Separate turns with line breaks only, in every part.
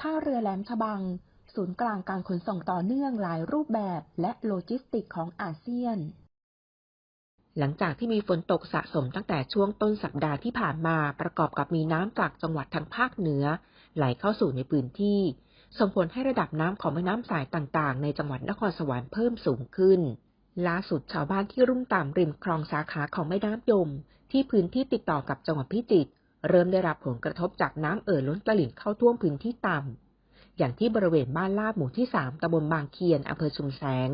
ท่าเรือแหลมฉบัง ศูนย์กลางการขนส่งต่อเนื่องหลายรูปแบบและโลจิสติกของอาเซียน
หลังจากที่มีฝนตกสะสมตั้งแต่ช่วงต้นสัปดาห์ที่ผ่านมาประกอบกับมีน้ำจากจังหวัดทางภาคเหนือ ไหลเข้าสู่ในพื้นที่ ส่งผลให้ระดับน้ำของแม่น้ำสายต่างๆ ในจังหวัดนครสวรรค์เพิ่มสูงขึ้นล่าสุดชาวบ้านที่รุ่มต่ำริมคลองสาขาของแม่น้ำยม ที่พื้นที่ติดต่อกับจังหวัดพิจิตร เริ่มได้รับผลกระทบจากน้ำเอ่อล้นตลิ่งเข้าท่วมพื้นที่ต่ำ อย่างที่บริเวณบ้านลาดหมู่ที่ 3ตำบลบางเคียนอำเภอชุมแสง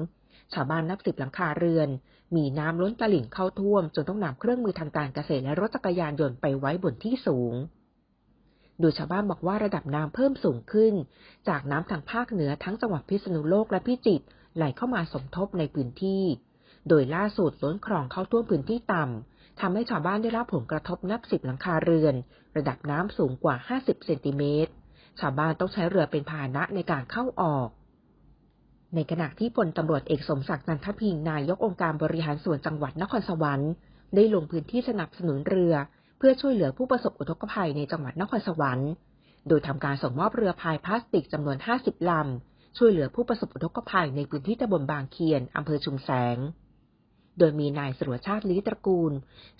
ชาวบ้านนับสิบหลังคาเรือน มีน้ำล้นตลิ่งเข้าท่วม จนต้องนำเครื่องมือทางการเกษตรและรถจักรยานยนต์ไปไว้บนที่สูง โดยชาวบ้านบอกว่าระดับน้ำเพิ่มสูงขึ้น จากน้ำทางภาคเหนือทั้งจังหวัดพิษณุโลกและพิจิตรไหลเข้ามาสมทบในพื้นที่ โดยล่าสุดล้นคลองเข้าท่วมพื้นที่ต่ำ ทำให้ชาวบ้านได้รับผลกระทบนับสิบหลังคาเรือน ระดับน้ำสูงกว่า 50 เซนติเมตร ชาวบ้านต้องใช้เรือเป็นพาหนะในการเข้าออก ในขณะที่พลตำรวจเอกสมศักดิ์นันทพิงค์นายกองค์การบริหารส่วนจังหวัดนครสวรรค์ ได้ลงพื้นที่สนับสนุนเรือ เพื่อช่วยเหลือผู้ประสบอุทกภัยในจังหวัดนครสวรรค์ โดยทำการส่งมอบเรือพายพลาสติกจำนวน 50ลำช่วยเหลือผู้ประสบอุทกภัยในพื้นที่ตำบลบางเคียนอำเภอชุมแสง โดยมีนายสรวชาติลีตระกูล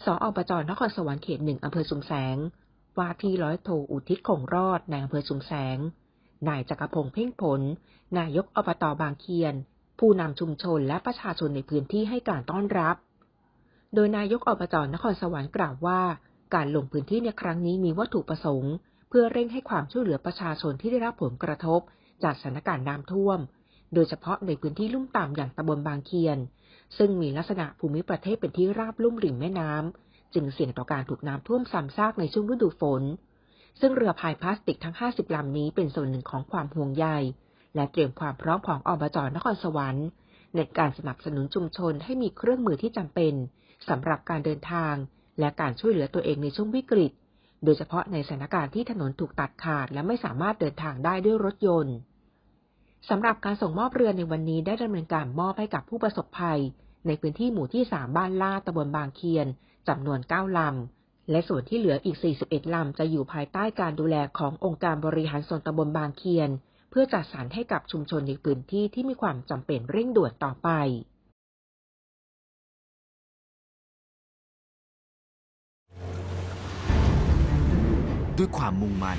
สออบจนครสวรรค์เขตหนึ่งอำเภอชุมแสง ว่าที่ร้อยโทอุทิศคงรอดในอำเภอชุมแสง นายจักรพงษ์เพ่งผล นายกอบตบางเคียน ผู้นำชุมชนและประชาชนในพื้นที่ให้การต้อนรับ โดยนายกอบจนครสวรรค์กล่าวว่า การลงพื้นที่ในครั้งนี้มีวัตถุประสงค์ เพื่อเร่งให้ความช่วยเหลือประชาชนที่ได้รับผลกระทบ จากสถานการณ์น้ำท่วม โดยเฉพาะในพื้นที่ลุ่มต่ำอย่างตำบลบางเคียน ซึ่งมีลักษณะภูมิประเทศเป็นที่ราบลุ่มริมแม่น้ำ จึงเสี่ยงต่อการถูกน้ำท่วมซ้ำซากในช่วงฤดูฝน ซึ่งเรือพายพลาสติกทั้ง 50 ลำนี้เป็นส่วนหนึ่งของความห่วงใย และเตรียมความพร้อมของอบจนครสวรรค์ในการสนับสนุนชุมชนให้มีเครื่องมือที่จำเป็นสำหรับการเดินทาง และการช่วยเหลือตัวเองในช่วงวิกฤต โดยเฉพาะในสถานการณ์ที่ถนนถูกตัดขาดและไม่สามารถเดินทางได้ด้วยรถยนต์ สำหรับการส่งมอบเรือในวันนี้ได้ดำเนินการมอบให้กับผู้ประสบภัย ในพื้นที่หมู่ที่ 3 บ้านลาดตำบลบางเคียนจำนวน 9 ลำ และส่วนที่เหลืออีก 41 ลำ จะอยู่ภายใต้การดูแลขององค์การบริหารส่วนตำบลบางเคียน เพื่อจัดสรรให้กับชุมชนในพื้นที่ที่มีความจำเป็นเร่งด่วนต่อไป
ด้วยความมุ่งมั่น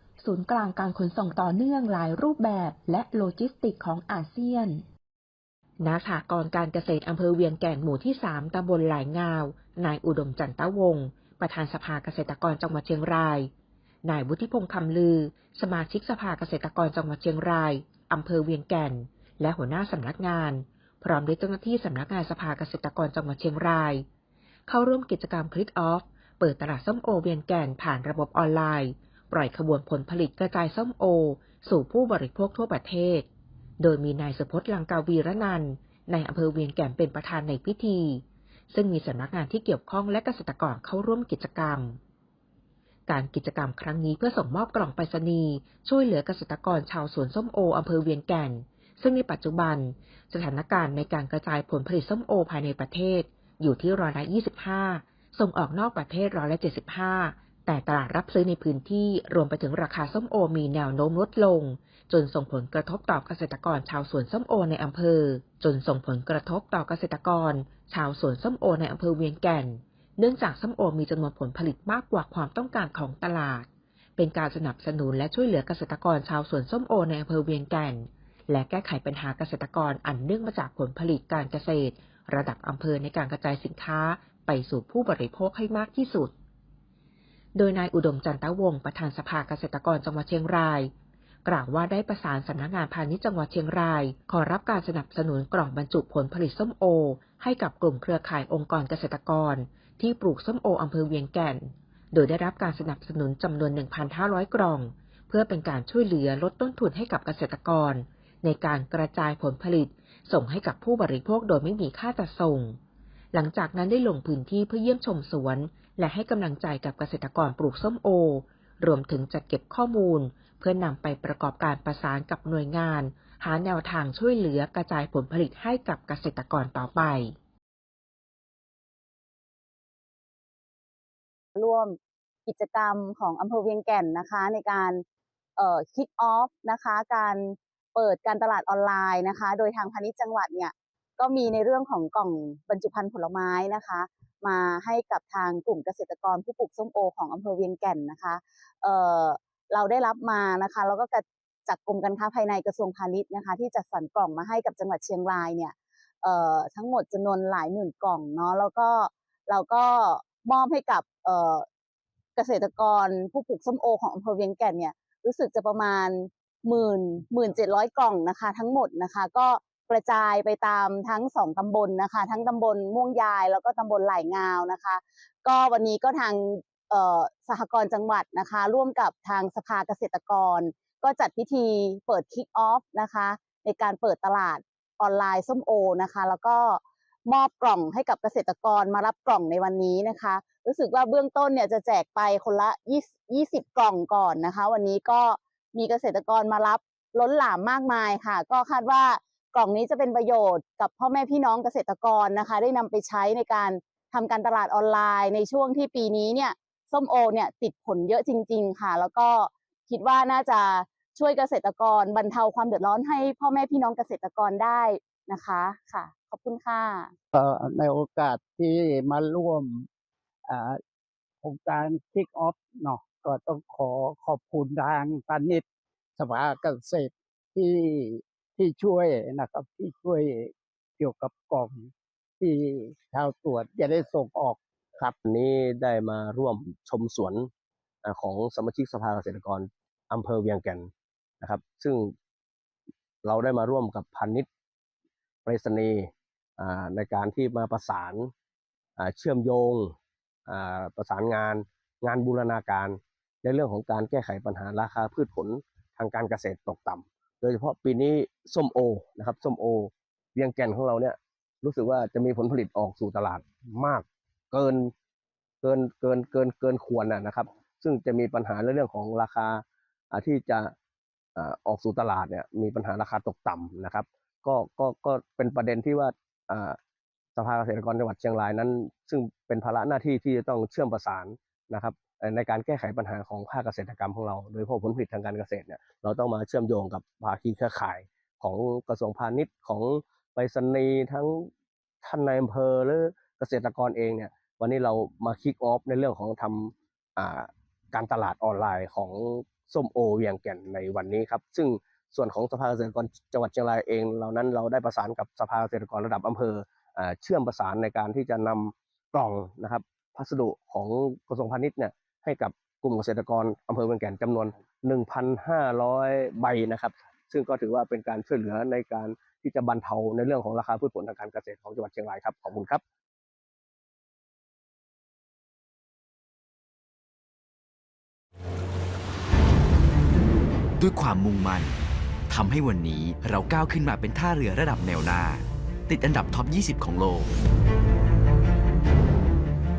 ศูนย์กลางการขนส่งต่อเนื่องหลายรูปแบบและโลจิสติกของอาเซียน
ณสหกรณ์การเกษตรอำเภอเวียงแก่นหมู่ที่ 3ตำบลหลายงาว นายอุดมจันตะวงศ์ประธานสภาเกษตรกรจังหวัดเชียงราย นายวุฒิพงษ์คำลือ สมาชิกสภาเกษตรกรจังหวัดเชียงรายอำเภอเวียงแก่น และหัวหน้าสำนักงาน พร้อมด้วยเจ้าหน้าที่สำนักงานสภาเกษตรกรจังหวัดเชียงราย เข้าร่วมกิจกรรมคลิกออฟ เปิดตลาดส้มโอเวียงแก่นผ่านระบบออนไลน์ ปล่อยขบวนผลผลิตกระจายส้มโอ สู่ผู้บริโภคทั่วประเทศ โดยมีนายสุพจน์ลังกาวีระนันในอำเภอเวียงแก่นเป็นประธานในพิธี ซึ่งมีสำนักงานที่เกี่ยวข้องและเกษตรกรเข้าร่วมกิจกรรม การกิจกรรมครั้งนี้เพื่อส่งมอบกล่องไปรษณีย์ช่วยเหลือเกษตรกรชาวสวนส้มโออำเภอเวียงแก่น ซึ่งในปัจจุบัน สถานการณ์ในการกระจายผลผลิตส้มโอภายในประเทศ อยู่ที่ร้อยละ25ส่งออกนอกประเทศร้อยละ75 แต่ตลาดรับซื้อในพื้นที่รวมไปถึงราคาส้มโอมีแนวโน้มลดลง จนส่งผลกระทบต่อเกษตรกรชาวสวนส้มโอในอำเภอ จนส่งผลกระทบต่อเกษตรกร ชาวสวนส้มโอในอำเภอเวียงแก่น เนื่องจากส้มโอมีจำนวนผลผลิตมากกว่าความต้องการของตลาด เป็นการสนับสนุนและช่วยเหลือเกษตรกรชาวสวนส้มโอในอำเภอเวียงแก่น และแก้ไขปัญหาเกษตรกรอันเนื่องมาจากผลผลิตการเกษตร ระดับอำเภอในการกระจายสินค้าไปสู่ผู้บริโภคให้มากที่สุด โดยนายอุดมจันทวงประธานสภาเกษตรกรจังหวัดเชียงราย กล่าวว่าได้ประสานสำนักงานพาณิชย์จังหวัดเชียงราย ขอรับการสนับสนุนกล่องบรรจุผลผลิตส้มโอ ให้กับกลุ่มเครือข่ายองค์กรเกษตรกร ที่ปลูกส้มโออำเภอเวียงแก่น โดยได้รับการสนับสนุนจำนวน 1,500 กล่อง เพื่อเป็นการช่วยเหลือลดต้นทุนให้กับเกษตรกร ในการกระจายผลผลิต ส่งให้กับผู้บริโภคโดยไม่มีค่าจัดส่งหลังจากนั้นได้ลงพื้นที่เพื่อเยี่ยมชมสวน และให้กำลังใจกับเกษตรกรปลูกส้มโอ รวมถึงจัดเก็บข้อมูล เพื่อนำไปประกอบการประสานกับหน่วยงาน หาแนวทางช่วยเหลือกระจายผลผลิตให้กับเกษตรกรต่อไป
ร่วมกิจกรรมของอำเภอเวียงแก่นนะคะ ในการเอ่อ kick off นะคะ การเปิดการตลาดออนไลน์นะคะ โดยทางพาณิชย์จังหวัดเนี่ย ก็มีในเรื่องของกล่องบรรจุภัณฑ์ผลไม้นะคะ มาให้กับทางกลุ่มเกษตรกรผู้ปลูกส้มโอของอำเภอเวียงแก่นนะคะเอ่อเราได้รับมานะคะแล้วก็กระจากกรมการค้าภายในกระทรวงพาณิชย์นะคะ ที่จัดสรรกล่องมาให้กับจังหวัดเชียงรายเนี่ยเอ่อทั้งหมดจำนวนหลายหมื่นกล่องเนาะแล้วก็เราก็มอบให้กับเอ่อเกษตรกรผู้ปลูกส้มโอของอำเภอเวียงแก่นเนี่ยรู้สึกจะประมาณหมื่นหมื่นเจ็ดร้อยกล่องนะคะ ทั้งหมดนะคะ ก็ กระจายไปตามทั้งสองตำบลนะคะ ทั้งตำบลม่วงยายแล้วก็ตำบลไหลงาวนะคะ ก็วันนี้ก็ทางเอ่อสหกรณ์จังหวัดนะคะ ร่วมกับทางสภาเกษตรกร ก็จัดพิธีเปิดคิกออฟนะคะ ในการเปิดตลาดออนไลน์ส้มโอนะคะ แล้วก็มอบกล่องให้กับเกษตรกรมารับกล่องในวันนี้นะคะ รู้สึกว่าเบื้องต้นเนี่ยจะแจกไปคนละ 20 กล่องก่อนนะคะ วันนี้ก็มีเกษตรกรมารับล้นหลามมากมายค่ะ ก็คาดว่า กล่องนี้จะเป็นประโยชน์กับพ่อแม่พี่น้องเกษตรกรนะคะ ได้นำไปใช้ในการทำการตลาดออนไลน์ ในช่วงที่ปีนี้เนี่ยส้มโอเนี่ยติดผลเยอะจริง ๆ ค่ะ แล้วก็คิดว่าน่าจะช่วยเกษตรกรบรรเทาความเดือดร้อนให้พ่อแม่พี่น้องเกษตรกรได้นะคะค่ะ ขอบคุณค่ะ
ในโอกาสที่มาร่วมโครงการ Kick Off เนาะก็ต้องขอขอบคุณทางพาณิชย์สภาเกษตรที่ ที่ช่วยนะครับ ที่ช่วยเกี่ยวกับกล่องที่ชาวสวนจะได้ส่งออก
ครับวันนี้ได้มาร่วมชมสวนของสมาชิกสภาเกษตรกรอำเภอเวียงแก่นนะครับ ซึ่งเราได้มาร่วมกับพันนิตไปรษณีย์ในการที่มาประสานเชื่อมโยงประสานงาน งานบูรณาการในเรื่องของการแก้ไขปัญหาราคาพืชผลทางการเกษตรตกต่ำ โดยเฉพาะปีนี้ส้มโอนะครับส้มโอ เวียงแก่นของเราเนี่ย รู้สึกว่าจะมีผลผลิตออกสู่ตลาดมาก เกินเกินเกินเกินเกินควรนะครับ ซึ่งจะมีปัญหาในเรื่องของราคาที่จะออกสู่ตลาดเนี่ยมีปัญหาราคาตกต่ำนะครับ ก็ก็ก็เป็นประเด็นที่ว่าสภาเกษตรกรจังหวัดเชียงรายนั้น ซึ่งเป็นภาระหน้าที่ที่จะต้องเชื่อมประสานนะครับ ในการแก้ไขปัญหาของภาคเกษตรกรรมของเรา โดยเฉพาะผลผลิตทางการเกษตรเนี่ยเราต้องมาเชื่อมโยงกับภาคีเครือข่ายของกระทรวงพาณิชย์ของไปรษณีย์ทั้งท่านนายอำเภอหรือเกษตรกรเองเนี่ยวันนี้เรามาคิกออฟในเรื่องของทำการตลาดออนไลน์ของส้มโอเวียงแก่นในวันนี้ครับ ซึ่งส่วนของสภาเกษตรกรจังหวัดเชียงรายเองเรานั้นเราได้ประสานกับสภาเกษตรกรระดับอำเภอเชื่อมประสานในการที่จะนำกล่องนะครับพัสดุของกระทรวงพาณิชย์เนี่ย ให้กับกลุ่มเกษตรกรอำเภอเวียงแก่นจำนวน 1,500 ใบนะครับ ซึ่งก็ถือว่าเป็นการช่วยเหลือในการที่จะบรรเทาในเรื่องของราคาพืชผลทางการเกษตรของจังหวัดเชียงรายครับ ขอบคุณครับ
ด้วยความมุ่งมั่นทำให้วันนี้เราก้าวขึ้นมาเป็นท่าเรือระดับแนวหน้า ติดอันดับท็อป 20 ของโลก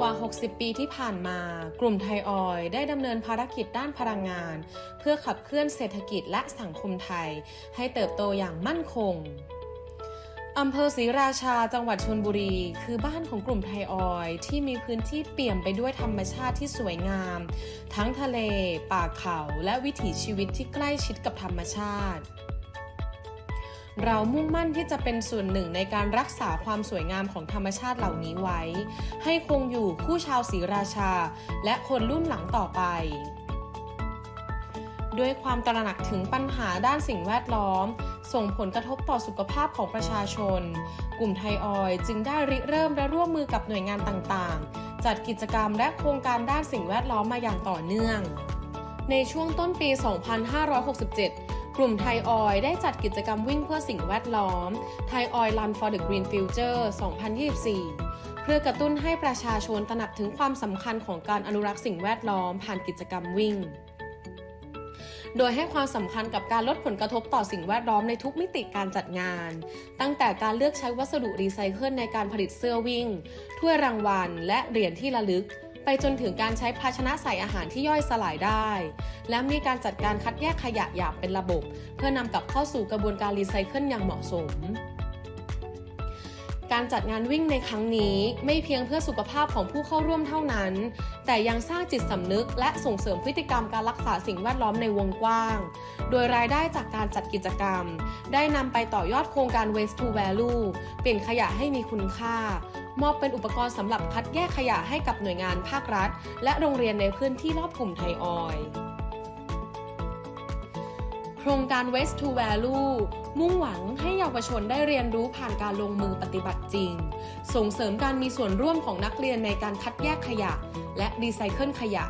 กว่า 60 ปีที่ผ่านมา กลุ่มไทยออยล์ได้ดำเนินภารกิจด้านพลังงาน เพื่อขับเคลื่อนเศรษฐกิจและสังคมไทย ให้เติบโตอย่างมั่นคงอำเภอศรีราชาจังหวัดชลบุรี คือบ้านของกลุ่มไทยออยล์ที่มีพื้นที่เปี่ยมไปด้วยธรรมชาติที่สวยงาม ทั้งทะเล ป่าเขา และวิถีชีวิตที่ใกล้ชิดกับธรรมชาติ เรามุ่งมั่นที่จะเป็นส่วนหนึ่งในการรักษาความสวยงามของธรรมชาติเหล่านี้ไว้ ให้คงอยู่คู่ชาวศรีราชา และคนรุ่นหลังต่อไปด้วยความตระหนักถึงปัญหาด้านสิ่งแวดล้อม ส่งผลกระทบต่อสุขภาพของประชาชน กลุ่มไทยออยจึงได้ริเริ่มและร่วมมือกับหน่วยงานต่างๆ จัดกิจกรรมและโครงการด้านสิ่งแวดล้อมมาอย่างต่อเนื่อง ในช่วงต้นปี 2567 กลุ่มไทยออยได้จัดกิจกรรมวิ่งเพื่อสิ่งแวดล้อมไทยออยล์ Run for the Green Future 2024 เพื่อกระตุ้นให้ประชาชนตระหนักถึงความสำคัญของการอนุรักษ์สิ่งแวดล้อมผ่านกิจกรรมวิ่ง โดยให้ความสำคัญกับการลดผลกระทบต่อสิ่งแวดล้อมในทุกมิติการจัดงาน ตั้งแต่การเลือกใช้วัสดุรีไซเคิลในการผลิตเสื้อวิ่ง ถ้วยรางวัล และเหรียญที่ระลึก ไปจนถึงการใช้ภาชนะใส่อาหารที่ย่อยสลายได้ และมีการจัดการคัดแยกขยะอย่างเป็นระบบ เพื่อนำกลับเข้าสู่กระบวนการรีไซเคิลอย่างเหมาะสมการจัดงานวิ่งในครั้งนี้ไม่เพียงเพื่อสุขภาพของผู้เข้าร่วมเท่านั้น แต่ยังสร้างจิตสำนึกและส่งเสริมพฤติกรรมการรักษาสิ่งแวดล้อมในวงกว้าง โดยรายได้จากการจัดกิจกรรม ได้นำไปต่อยอดโครงการ Waste to Value เปลี่ยนขยะให้มีคุณค่า มอบเป็นอุปกรณ์สำหรับคัดแยกขยะให้กับหน่วยงานภาครัฐ และโรงเรียนในพื้นที่รอบกลุ่มไทยออยโครงการ Waste to Value มุ่งหวังให้เยาวชนได้เรียนรู้ผ่านการลงมือปฏิบัติจริง ส่งเสริมการมีส่วนร่วมของนักเรียนในการคัดแยกขยะ และรีไซเคิลขยะ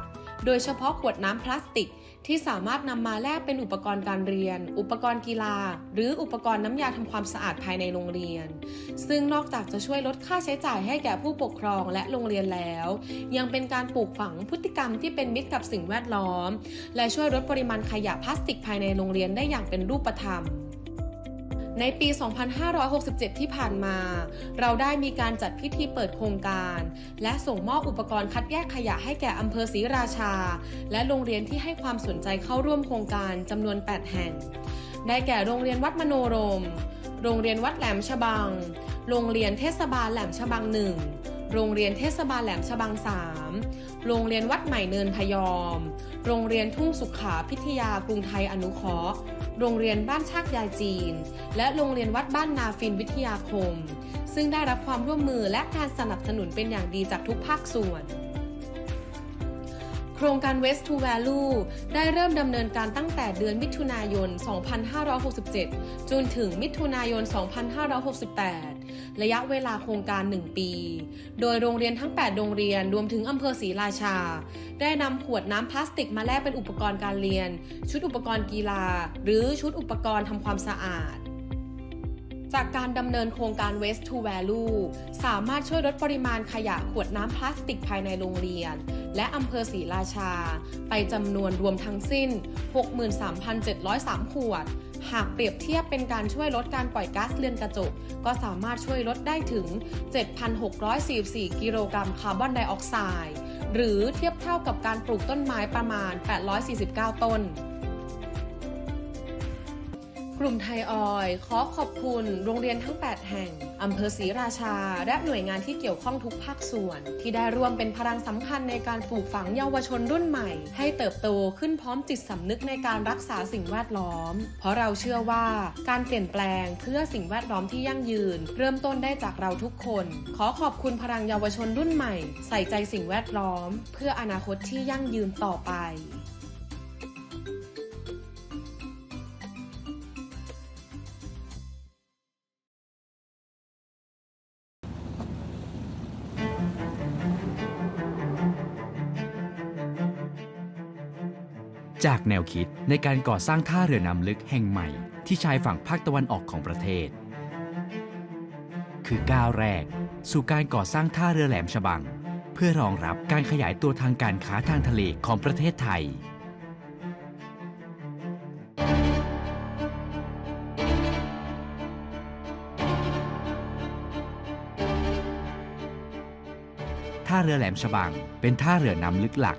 โดยเฉพาะขวดน้ำพลาสติก ที่สามารถนำมาแลกเป็นอุปกรณ์การเรียน อุปกรณ์กีฬา หรืออุปกรณ์น้ำยาทำความสะอาดภายในโรงเรียน ซึ่งนอกจากจะช่วยลดค่าใช้จ่ายให้แก่ผู้ปกครองและโรงเรียนแล้ว ยังเป็นการปลูกฝังพฤติกรรมที่เป็นมิตรกับสิ่งแวดล้อม และช่วยลดปริมาณขยะพลาสติกภายในโรงเรียนได้อย่างเป็นรูปธรรม ในปี 2567 ที่ผ่านมา เราได้มีการจัดพิธีเปิดโครงการ และส่งมอบอุปกรณ์คัดแยกขยะให้แก่อำเภอศรีราชา และโรงเรียนที่ให้ความสนใจเข้าร่วมโครงการจำนวน 8 แห่ง ได้แก่โรงเรียนวัดมโนรม โรงเรียนวัดแหลมฉบัง โรงเรียนเทศบาลแหลมฉบัง1 โรงเรียนเทศบาลแหลมฉบัง3โรงเรียนวัดใหม่เนินพยอม โรงเรียนทุ่งสุขาพิทยากรุงไทยอนุเคราะห์ โรงเรียนบ้านชากยายจีน และโรงเรียนวัดบ้านนาฟินวิทยาคม ซึ่งได้รับความร่วมมือและการสนับสนุนเป็นอย่างดีจากทุกภาคส่วนโครงการ Waste to Value ได้เริ่มดำเนินการตั้งแต่เดือนมิถุนายน 2567 จนถึงมิถุนายน 2568 ระยะเวลาโครงการ 1 ปี โดยโรงเรียนทั้ง 8 โรงเรียนรวมถึงอำเภอศรีราชา ได้นำขวดน้ำพลาสติกมาแลกเป็นอุปกรณ์การเรียน ชุดอุปกรณ์กีฬา หรือชุดอุปกรณ์ทำความสะอาด จากการดำเนินโครงการ Waste to Value สามารถช่วยลดปริมาณขยะขวดน้ำพลาสติกภายในโรงเรียน และอำเภอศรีราชา ไปจำนวนรวมทั้งสิ้น 63,703 ขวด หากเปรียบเทียบเป็นการช่วยลดการปล่อยก๊าซเรือนกระจก ก็สามารถช่วยลดได้ถึง 7,644 กิโลกรัมคาร์บอนไดออกไซด์ หรือเทียบเท่ากับการปลูกต้นไม้ประมาณ 849 ต้น กลุ่มไทยออยขอขอบคุณโรงเรียนทั้ง 8 แห่ง อำเภอศรีราชา และหน่วยงานที่เกี่ยวข้องทุกภาคส่วน ที่ได้ร่วมเป็นพลังสำคัญในการปลูกฝังเยาวชนรุ่นใหม่ ให้เติบโตขึ้นพร้อมจิตสำนึกในการรักษาสิ่งแวดล้อม เพราะเราเชื่อว่าการเปลี่ยนแปลงเพื่อสิ่งแวดล้อมที่ยั่งยืน เริ่มต้นได้จากเราทุกคน ขอขอบคุณพลังเยาวชนรุ่นใหม่ ใส่ใจสิ่งแวดล้อม เพื่ออนาคตที่ยั่งยืนต่อไป
จากแนวคิดในการก่อสร้างท่าเรือน้ำลึกแห่งใหม่ ที่ชายฝั่งภาคตะวันออกของประเทศ คือก้าวแรก สู่การก่อสร้างท่าเรือแหลมฉบัง เพื่อรองรับการขยายตัวทางการค้าทางทะเลของประเทศไทยท่าเรือแหลมฉบัง เป็นท่าเรือน้ำลึกหลัก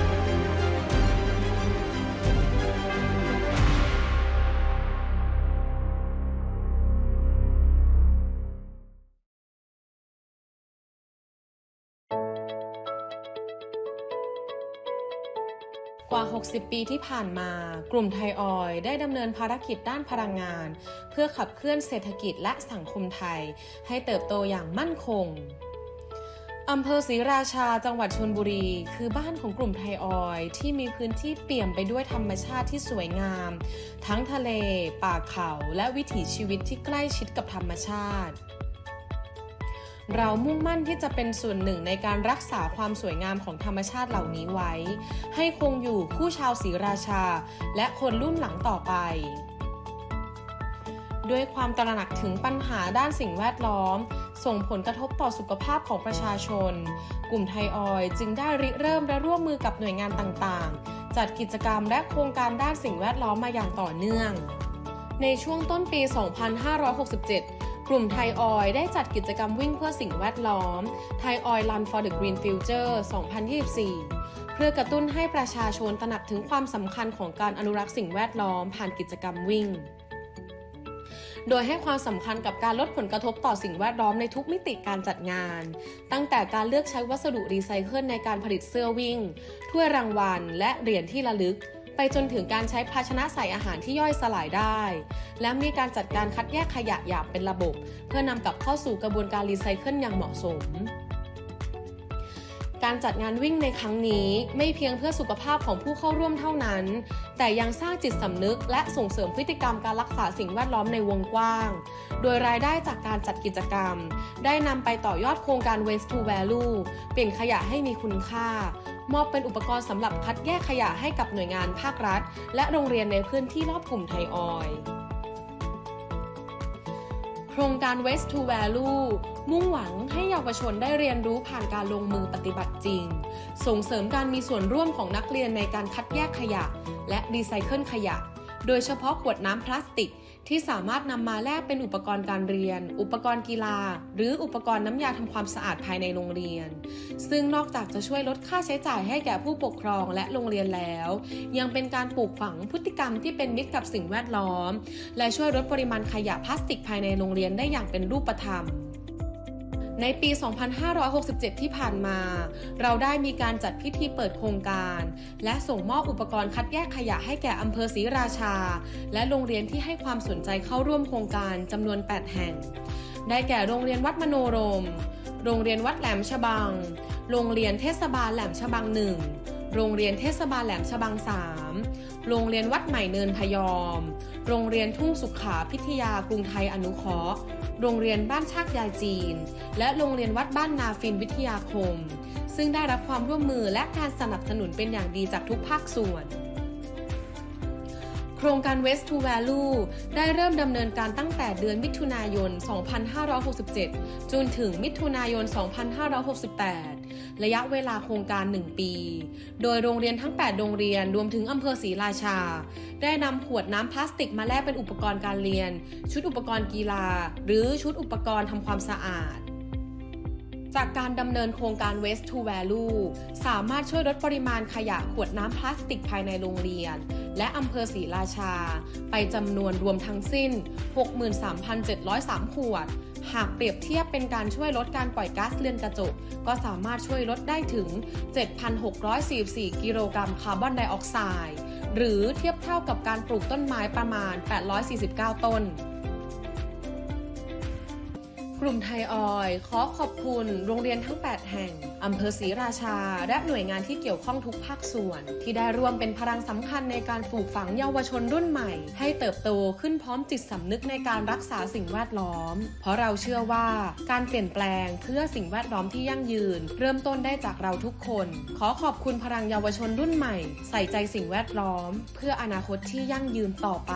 60 ปีที่ผ่านมา กลุ่มไทยออยได้ดำเนินภารกิจด้านพลังงาน เพื่อขับเคลื่อนเศรษฐกิจและสังคมไทย ให้เติบโตอย่างมั่นคงอำเภอศรีราชาจังหวัดชลบุรี คือบ้านของกลุ่มไทยออยที่มีพื้นที่เปี่ยมไปด้วยธรรมชาติที่สวยงาม ทั้งทะเล ป่าเขา และวิถีชีวิตที่ใกล้ชิดกับธรรมชาติ เรามุ่งมั่นที่จะเป็นส่วนหนึ่งในการรักษาความสวยงามของธรรมชาติเหล่านี้ไว้ ให้คงอยู่คู่ชาวศรีราชา และคนรุ่นหลังต่อไปด้วยความตระหนักถึงปัญหาด้านสิ่งแวดล้อม ส่งผลกระทบต่อสุขภาพของประชาชน กลุ่มไทยออยจึงได้ริเริ่มและร่วมมือกับหน่วยงานต่างๆ จัดกิจกรรมและโครงการด้านสิ่งแวดล้อมมาอย่างต่อเนื่อง ในช่วงต้นปี 2567 กลุ่มไทยออยได้จัดกิจกรรมวิ่งเพื่อสิ่งแวดล้อมไทยออยล์ Run for the Green Future 2024 เพื่อกระตุ้นให้ประชาชนตระหนักถึงความสำคัญของการอนุรักษ์สิ่งแวดล้อมผ่านกิจกรรมวิ่ง โดยให้ความสำคัญกับการลดผลกระทบต่อสิ่งแวดล้อมในทุกมิติการจัดงาน ตั้งแต่การเลือกใช้วัสดุรีไซเคิลในการผลิตเสื้อวิ่ง ถ้วยรางวัล และเหรียญที่ระลึก ไปจนถึงการใช้ภาชนะใส่อาหารที่ย่อยสลายได้ และมีการจัดการคัดแยกขยะอย่างเป็นระบบ เพื่อนำกลับเข้าสู่กระบวนการรีไซเคิลอย่างเหมาะสมการจัดงานวิ่งในครั้งนี้ไม่เพียงเพื่อสุขภาพของผู้เข้าร่วมเท่านั้น แต่ยังสร้างจิตสำนึกและส่งเสริมพฤติกรรมการรักษาสิ่งแวดล้อมในวงกว้าง โดยรายได้จากการจัดกิจกรรม ได้นำไปต่อยอดโครงการ Waste to Value เปลี่ยนขยะให้มีคุณค่า มอบเป็นอุปกรณ์สำหรับคัดแยกขยะให้กับหน่วยงานภาครัฐ และโรงเรียนในพื้นที่รอบกลุ่มไทยออยโครงการ Waste to Value มุ่งหวังให้เยาวชนได้เรียนรู้ผ่านการลงมือปฏิบัติจริง ส่งเสริมการมีส่วนร่วมของนักเรียนในการคัดแยกขยะ และรีไซเคิลขยะ โดยเฉพาะขวดน้ำพลาสติก ที่สามารถนำมาแลกเป็นอุปกรณ์การเรียน อุปกรณ์กีฬา หรืออุปกรณ์น้ำยาทำความสะอาดภายในโรงเรียน ซึ่งนอกจากจะช่วยลดค่าใช้จ่ายให้แก่ผู้ปกครองและโรงเรียนแล้ว ยังเป็นการปลูกฝังพฤติกรรมที่เป็นมิตรกับสิ่งแวดล้อม และช่วยลดปริมาณขยะพลาสติกภายในโรงเรียนได้อย่างเป็นรูปธรรม ในปี 2567 ที่ผ่านมา เราได้มีการจัดพิธีเปิดโครงการ และส่งมอบอุปกรณ์คัดแยกขยะให้แก่อำเภอศรีราชา และโรงเรียนที่ให้ความสนใจเข้าร่วมโครงการจำนวน 8 แห่ง ได้แก่โรงเรียนวัดมโนรม โรงเรียนวัดแหลมฉบัง โรงเรียนเทศบาลแหลมฉบัง1โรงเรียนเทศบาลแหลมฉบัง3โรงเรียนวัดใหม่เนินพยอม โรงเรียนทุ่งสุขาพิทยากรุงไทยอนุเคราะห์ โรงเรียนบ้านชากยายจีน และโรงเรียนวัดบ้านนาฟินวิทยาคม ซึ่งได้รับความร่วมมือและการสนับสนุนเป็นอย่างดีจากทุกภาคส่วน ครงการ Waste to Value ได้เริ่มดำเนินการตั้งแต่เดือนมิถุนายน 2567 จนถึงมิถุนายน 2568 ระยะเวลาโครงการ 1 ปี โดยโรงเรียนทั้ง 8 โรงเรียนรวมถึงอำเภอศรีราชา ได้นำขวดน้ำพลาสติกมาแลกเป็นอุปกรณ์การเรียน ชุดอุปกรณ์กีฬา หรือชุดอุปกรณ์ทำความสะอาด จากการดำเนินโครงการ Waste to Value สามารถช่วยลดปริมาณขยะขวดน้ำพลาสติกภายในโรงเรียน และอำเภอศรีราชา ไปจำนวนรวมทั้งสิ้น 63,703 ขวด หากเปรียบเทียบเป็นการช่วยลดการปล่อยก๊าซเรือนกระจก ก็สามารถช่วยลดได้ถึง 7,644 กิโลกรัมคาร์บอนไดออกไซด์ หรือเทียบเท่ากับการปลูกต้นไม้ประมาณ 849 ต้น กลุ่มไทยออยขอขอบคุณโรงเรียนทั้ง 8 แห่ง อำเภอศรีราชา และหน่วยงานที่เกี่ยวข้องทุกภาคส่วน ที่ได้ร่วมเป็นพลังสำคัญในการปลูกฝังเยาวชนรุ่นใหม่ ให้เติบโตขึ้นพร้อมจิตสำนึกในการรักษาสิ่งแวดล้อม เพราะเราเชื่อว่าการเปลี่ยนแปลงเพื่อสิ่งแวดล้อมที่ยั่งยืน เริ่มต้นได้จากเราทุกคน ขอขอบคุณพลังเยาวชนรุ่นใหม่ ใส่ใจสิ่งแวดล้อม เพื่ออนาคตที่ยั่งยืนต่อไป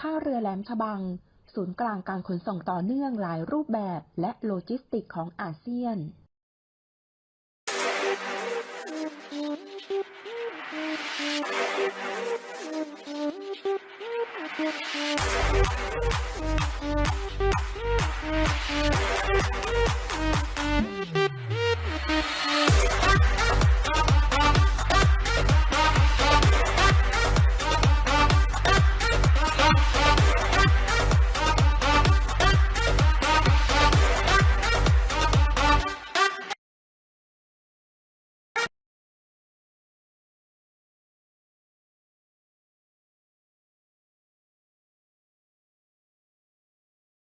ท่าเรือแหลมฉบัง ศูนย์กลางการขนส่งต่อเนื่องหลายรูปแบบและโลจิสติกของอาเซียน
うん。